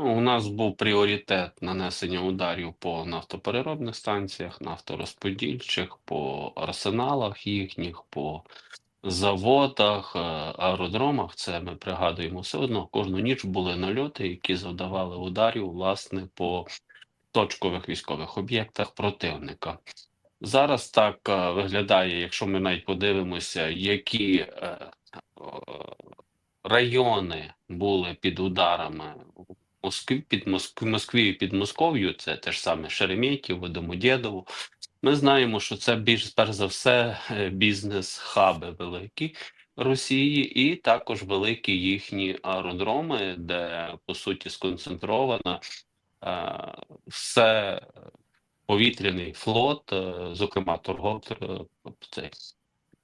Ну, у нас був пріоритет нанесення ударів по нафтопереробних станціях, нафторозподільчих, по арсеналах їхніх, по заводах, е, аеродромах. Це ми пригадуємо все одно. Кожну ніч були нальоти, які завдавали ударів власне по точкових військових об'єктах противника. Зараз так е, виглядає, якщо ми навіть подивимося, які е, райони були під ударами Москві, під Моск... Москві під Москов'ю, це те ж саме Шереметьєво, Домодєдово. Ми знаємо, що це більш перш за все е, бізнес-хаби великі Росії, і також великі їхні аеродроми, де по суті сконцентрована е, все повітряний флот, е, зокрема торгов, цей,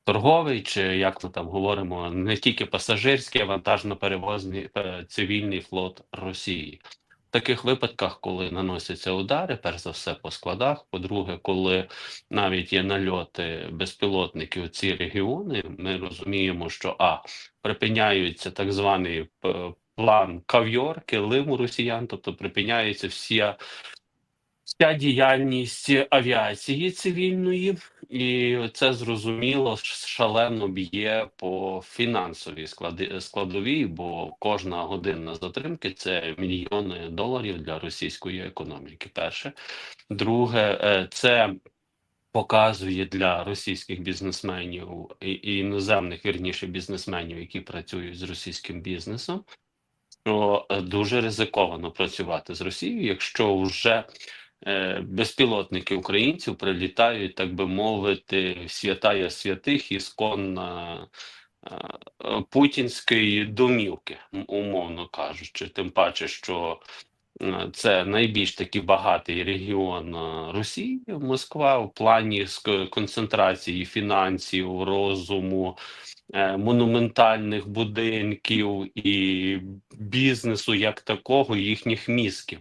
торговий, чи як ми там говоримо, не тільки пасажирський, а вантажно-перевозний е, цивільний флот Росії. В таких випадках, коли наносяться удари, перш за все по складах. По-друге, коли навіть є нальоти безпілотників у ці регіони, ми розуміємо, що а припиняються так званий план кав'йор, килим у росіян, тобто припиняється вся вся діяльність авіації цивільної, і це зрозуміло шалено б'є по фінансовій складовій, бо кожна годинна затримки це мільйони доларів для російської економіки. Перше, друге, е, це. Показує для російських бізнесменів і, іноземних вірніше бізнесменів, які працюють з російським бізнесом, що е, дуже ризиковано працювати з Росією, якщо вже безпілотники українців прилітають, так би мовити, в святая святих іскон е, е, путінської домівки, умовно кажучи, тим паче, що е, це найбільш такий багатий регіон е, Росії, Москва, в плані концентрації фінансів, розуму, е, монументальних будинків і бізнесу як такого, їхніх мізків.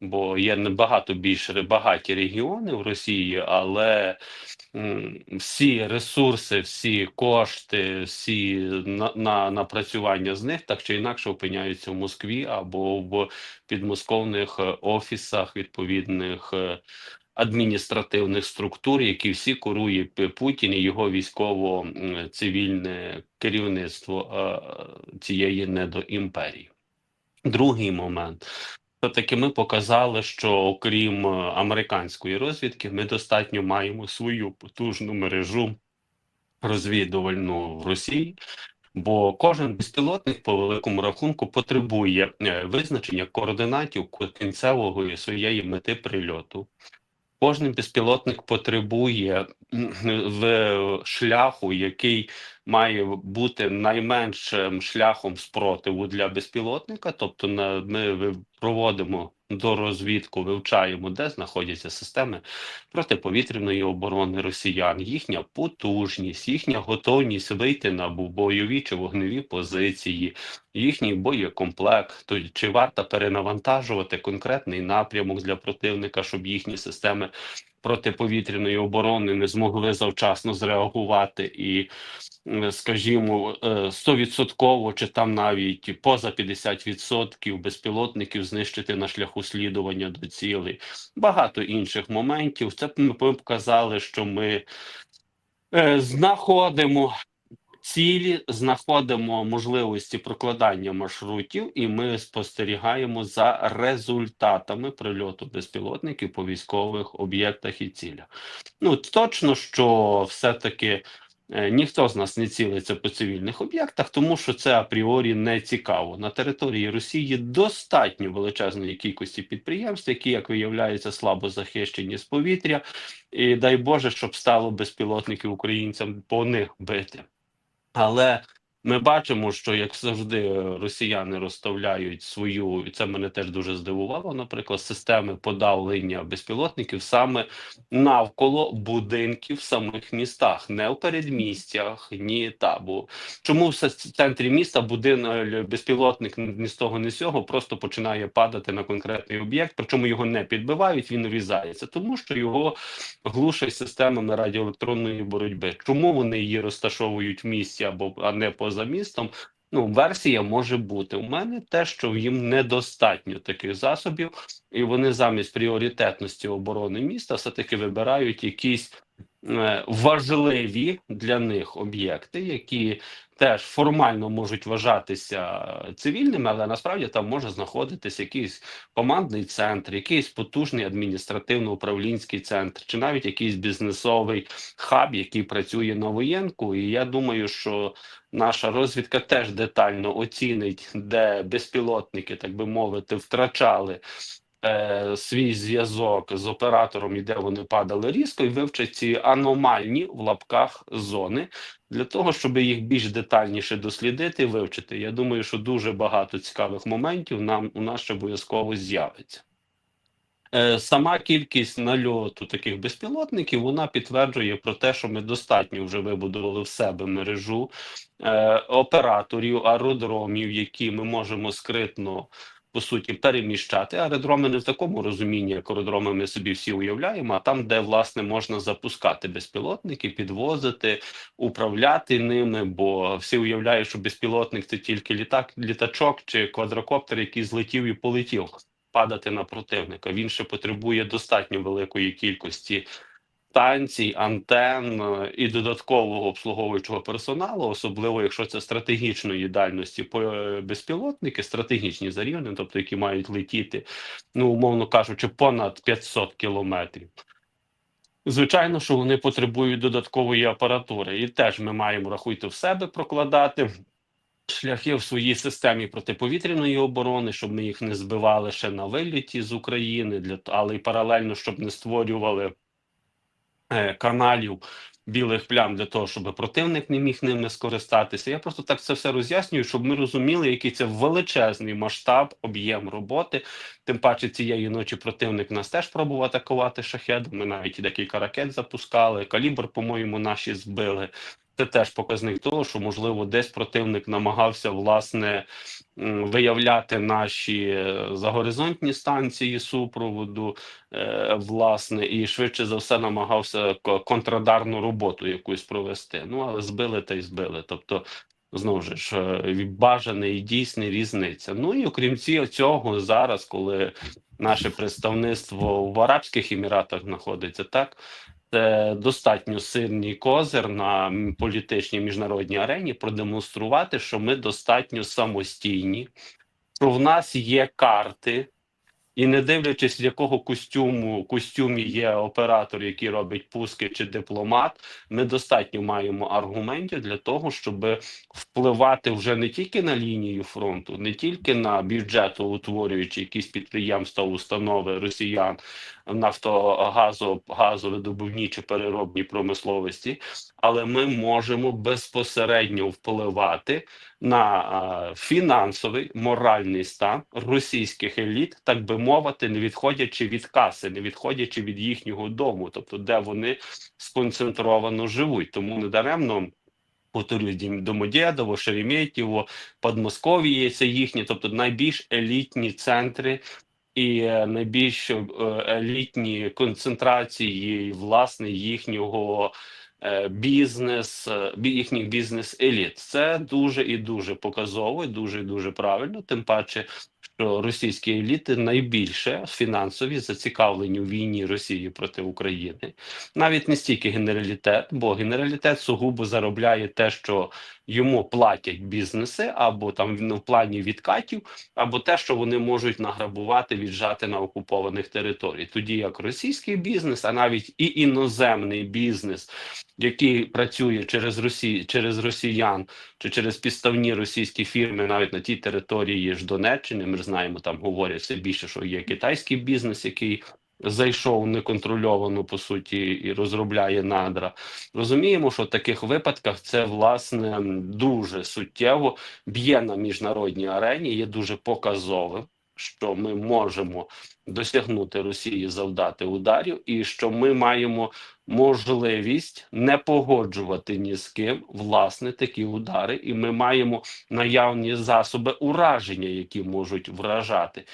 Бо є набагато більш багаті регіони в Росії, але всі ресурси, всі кошти, всі на, на напрацювання з них так чи інакше опиняються в Москві або в підмосковних е, офісах відповідних е, адміністративних структур, які всі курує Путін і його військово-цивільне керівництво е, цієї недоімперії. Другий момент. Все-таки ми показали, що окрім е, американської розвідки, ми достатньо маємо свою потужну мережу розвідувальну в Росії, бо кожен безпілотник по великому рахунку потребує е, визначення координатів кінцевого своєї мети прильоту. Кожен безпілотник потребує в шляху, який має бути найменшим шляхом спротиву для безпілотника. Тобто, ми проводимо дорозвідку, вивчаємо, де знаходяться системи протиповітряної оборони росіян, їхня потужність, їхня готовність вийти на бойові чи вогневі позиції, їхній боєкомплект, то чи варто перенавантажувати конкретний напрямок для противника, щоб їхні системи протиповітряної оборони не змогли завчасно зреагувати і, е, скажімо, е, стовідсотково чи там навіть поза 50% безпілотників знищити на шляху слідування до цілей. Багато інших моментів. Це ми показали, що ми е, знаходимо цілі, знаходимо можливості прокладання маршрутів, і ми спостерігаємо за результатами прильоту безпілотників по військових об'єктах і цілях. Ну точно, що все-таки. е, Ніхто з нас не цілиться по цивільних об'єктах, тому що це апріорі не цікаво. На території Росії достатньо величезної кількості підприємств, які, як виявляється, слабо захищені з повітря, і дай Боже, щоб стало безпілотників українцям по них бити. Але ми бачимо, що як завжди росіяни розставляють свою, і це мене теж дуже здивувало, наприклад, системи подавлення безпілотників саме навколо будинків в самих містах, не в передмістях, ні та бо чому в центрі міста будин безпілотник ні з того, ні з цього просто починає падати на конкретний об'єкт, причому його не підбивають, він врізається, тому що його глушать системами радіоелектронної боротьби. Чому вони її розташовують в місті або а не поза містом? Ну, версія може бути. У мене те, що їм недостатньо таких засобів, і вони замість пріоритетності оборони міста все-таки вибирають якісь важливі для них об'єкти, які теж формально можуть вважатися цивільними, але насправді там може знаходитися якийсь командний центр, якийсь потужний адміністративно-управлінський центр, чи навіть якийсь бізнесовий хаб, який працює на воєнку. І я думаю, що наша розвідка теж детально оцінить, де безпілотники, так би мовити, втрачали. Е, Свій зв'язок з оператором і де вони падали різко, і вивчать ці аномальні в лапках зони для того, щоб їх більш детальніше дослідити і вивчити. Я думаю, що дуже багато цікавих моментів нам у нас ще обов'язково з'явиться. Е, Сама кількість нальоту таких безпілотників вона підтверджує про те, що ми достатньо вже вибудували в себе мережу е, операторів, аеродромів, які ми можемо скритно по суті переміщати. Аеродроми не в такому розумінні, як аеродроми ми собі всі уявляємо, а там, де власне можна запускати безпілотники, підвозити, управляти ними. Бо всі уявляють, що безпілотник це тільки літак, літачок чи квадрокоптер, який злетів і полетів падати на противника. Він ще потребує достатньо великої кількості станцій, антенн е, і додаткового обслуговуючого персоналу, особливо якщо це стратегічної дальності е, безпілотники, стратегічні за рівнем, тобто які мають летіти, ну умовно кажучи, понад 500 кілометрів. Звичайно, що вони потребують додаткової апаратури, і теж ми маємо рахуйте в себе прокладати шляхи в своїй системі протиповітряної оборони, щоб ми їх не збивали ще на виліті з України, для але й паралельно, щоб не створювали каналів білих плям для того, щоб противник не міг ними скористатися. Я просто так це все роз'яснюю, щоб ми розуміли, який це величезний масштаб, об'єм роботи. Тим паче цієї ночі противник нас теж пробував атакувати шахедами. Ми навіть декілька ракет запускали. Калібр, по-моєму, наші збили. Це теж показник того, що можливо десь противник намагався власне виявляти наші е, загоризонтні станції супроводу, е, власне, і швидше за все намагався контрадарну роботу якусь провести. Ну але збили та й збили. Тобто, знову ж е, бажане і дійсне різниця. Ну і окрім цього, зараз, коли наше представництво в Арабських Еміратах знаходиться, так це достатньо сильний козир на політичній міжнародній арені продемонструвати, що ми достатньо самостійні, що в нас є карти, і не дивлячись, в якого костюму костюмі є оператор, який робить пуски чи дипломат, ми достатньо маємо аргументів для того, щоб впливати вже не тільки на лінію фронту, не тільки на бюджетоутворюючі якісь підприємства, установи росіян, нафтогазо, газовидобувні чи переробні промисловості, але ми можемо безпосередньо впливати на фінансовий моральний стан російських еліт, так би мовити, не відходячи від каси, не відходячи від їхнього дому, тобто де вони сконцентровано живуть. Тому недаремно. Повторюсь, Дім- Домодєдово, Шереметьєво, Подмосков'я це їхні, тобто найбільш елітні центри і е, найбільш е, елітні концентрації власне їхнього е, бізнес, їхніх бізнес-еліт. Це дуже і дуже показово, і дуже і дуже правильно. Тим паче, що російські еліти найбільше фінансові зацікавлені у війні Росії проти України. Навіть не стільки генералітет, бо генералітет сугубо заробляє те, що йому платять бізнеси, або там ну, в плані відкатів, або те, що вони можуть награбувати, віджати на окупованих територій. Тоді як російський бізнес, а навіть і іноземний бізнес, який працює через Росі... через росіян чи через підставні російські фірми, навіть на тій території ж Донеччини, знаємо, там говорять все більше, що є китайський бізнес, який. Зайшов неконтрольовано по суті і розробляє надра. Розуміємо, що в таких випадках це власне дуже суттєво б'є на міжнародній арені, є дуже показовим, що ми можемо досягнути Росії, завдати ударів, і що ми маємо можливість не погоджувати ні з ким власне такі удари, і ми маємо наявні засоби ураження, які можуть вражати.